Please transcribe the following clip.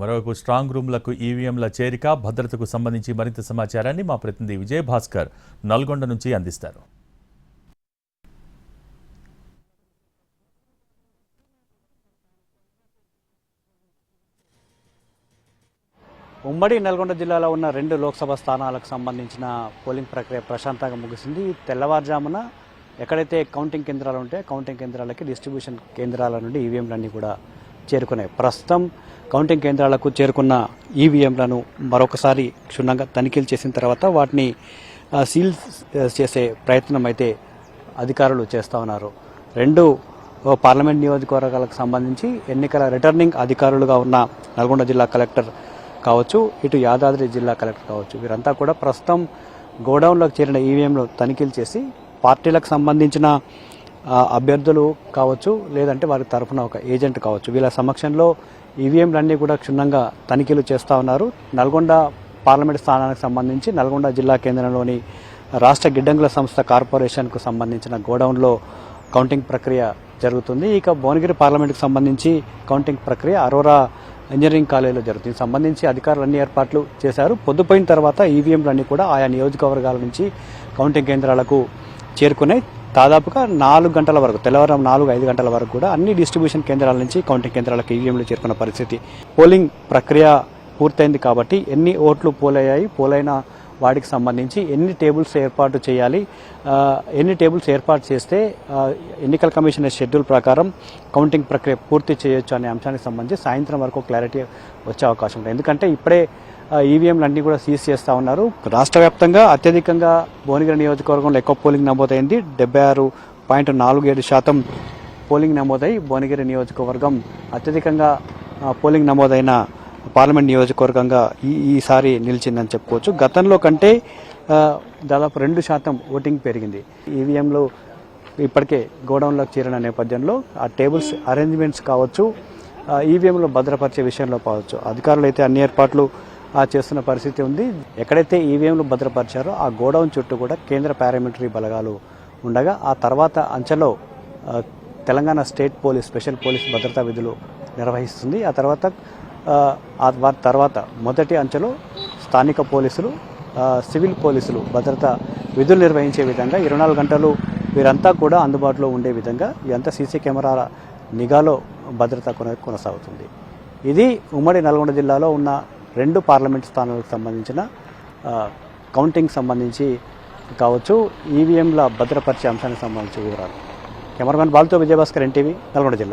మరోవైపు స్ట్రాంగ్ రూమ్లకు ఈవీఎంల చేరిక భద్రతకు సంబంధించి మరింత సమాచారాన్ని మా ప్రతినిధి విజయ్ భాస్కర్ నల్గొండ నుంచి అందిస్తారు. ఉమ్మడి నల్గొండ జిల్లాలో ఉన్న రెండు లోక్సభ స్థానాలకు సంబంధించిన పోలింగ్ ప్రక్రియ ప్రశాంతంగా ముగిసింది. తెల్లవారుజామున ఎక్కడైతే కౌంటింగ్ కేంద్రాలు ఉంటాయో కౌంటింగ్ కేంద్రాలకి డిస్ట్రిబ్యూషన్ కేంద్రాల నుండి ఈవీఎంలన్నీ కూడా చేరుకున్నాయి ప్రస్తుతం కౌంటింగ్ కేంద్రాలకు చేరుకున్న ఈవీఎంలను మరొకసారి క్షుణ్ణంగా తనిఖీలు చేసిన తర్వాత వాటిని సీల్ చేసే ప్రయత్నం అయితే అధికారులు చేస్తూ ఉన్నారు. రెండు పార్లమెంట్ నియోజకవర్గాలకు సంబంధించి ఎన్నికల రిటర్నింగ్ అధికారులుగా ఉన్న నల్గొండ జిల్లా కలెక్టర్ కావచ్చు ఇటు యాదాద్రి జిల్లా కలెక్టర్ కావచ్చు వీరంతా కూడా ప్రస్తుతం గోడౌన్లోకి చేరిన ఈవీఎంలు తనిఖీలు చేసి పార్టీలకు సంబంధించిన అభ్యర్థులు కావచ్చు లేదంటే వారి తరఫున ఒక ఏజెంట్ కావచ్చు. వీళ్ళ సమక్షంలో ఈవీఎంలన్నీ కూడా క్షుణ్ణంగా తనిఖీలు చేస్తూ ఉన్నారు. నల్గొండ పార్లమెంట్ స్థానానికి సంబంధించి నల్గొండ జిల్లా కేంద్రంలోని రాష్ట్ర గిడ్డంగుల సంస్థ కార్పొరేషన్కు సంబంధించిన గోడౌన్లో కౌంటింగ్ ప్రక్రియ జరుగుతుంది. ఇక భువనగిరి పార్లమెంట్కి సంబంధించి కౌంటింగ్ ప్రక్రియ అరోరా ఇంజనీరింగ్ కాలేజీలో జరుగుతుంది. సంబంధించి అధికారులు అన్ని ఏర్పాట్లు చేశారు. పొద్దుపోయిన తర్వాత ఈవీఎంలన్నీ కూడా ఆయా నియోజకవర్గాల నుంచి కౌంటింగ్ కేంద్రాలకు చేరుకున్నాయి. దాదాపుగా నాలుగు గంటల వరకు తెల్లవారం నాలుగు ఐదు గంటల వరకు కూడా అన్ని డిస్ట్రిబ్యూషన్ కేంద్రాల నుంచి కౌంటింగ్ కేంద్రాలకు ఈవీఎంలు చేరుకున్న పరిస్థితి. పోలింగ్ ప్రక్రియ పూర్తయింది కాబట్టి ఎన్ని ఓట్లు పోలయ్యాయి పోలైన వాటికి సంబంధించి ఎన్ని టేబుల్స్ ఏర్పాటు చేయాలి ఎన్ని టేబుల్స్ ఏర్పాటు చేస్తే ఎన్నికల కమిషన్ షెడ్యూల్ ప్రకారం కౌంటింగ్ ప్రక్రియ పూర్తి చేయొచ్చు అనే అంశానికి సంబంధించి సాయంత్రం వరకు క్లారిటీ వచ్చే అవకాశం ఉంది ఎందుకంటే ఇప్పుడే ఈవీఎంలు అన్నీ కూడా సీజ్ చేస్తూ ఉన్నారు. రాష్ట్ర వ్యాప్తంగా అత్యధికంగా భువనగిరి నియోజకవర్గంలో ఎక్కువ పోలింగ్ నమోదైంది. డెబ్బై ఆరు పాయింట్ నాలుగు ఏడు శాతం పోలింగ్ నమోదై భువనగిరి నియోజకవర్గం అత్యధికంగా పోలింగ్ నమోదైన పార్లమెంట్ నియోజకవర్గంగా ఈ ఈసారి నిలిచిందని చెప్పుకోవచ్చు. గతంలో కంటే దాదాపు రెండు శాతం ఓటింగ్ పెరిగింది. ఈవీఎంలు ఇప్పటికే గోడౌన్లోకి చేరిన నేపథ్యంలో ఆ టేబుల్స్ అరేంజ్మెంట్స్ కావచ్చు ఆ, భద్రపరిచే విషయంలో కావచ్చు. అధికారులు అయితే అన్ని ఏర్పాట్లు ఆ, చేస్తున్న పరిస్థితి ఉంది. ఎక్కడైతే ఈవీఎంలు భద్రపరిచారో ఆ గోడౌన్ చుట్టూ కూడా కేంద్ర పారామిలిటరీ బలగాలు ఉండగా ఆ తర్వాత అంచెలో Telangana state police special police భద్రతా విధులు నిర్వహిస్తుంది. ఆ తర్వాత వారి తర్వాత మొదటి అంచెలో స్థానిక పోలీసులు సివిల్ పోలీసులు భద్రత విధులు నిర్వహించే విధంగా ఇరవై నాలుగు గంటలు వీరంతా కూడా అందుబాటులో ఉండే విధంగా ఇదంతా సీసీ కెమెరాల నిఘాలో భద్రత కొన కొనసాగుతుంది. ఇది ఉమ్మడి నల్గొండ జిల్లాలో ఉన్న రెండు పార్లమెంట్ స్థానాలకు సంబంధించిన కౌంటింగ్ సంబంధించి కావచ్చు ఈవీఎంల భద్రపరిచే అంశానికి సంబంధించి వివరాలు. కెమెరామెన్ బాల్తో విజయభాస్కర్ ఎన్టీవీ నల్గొండ జిల్లా.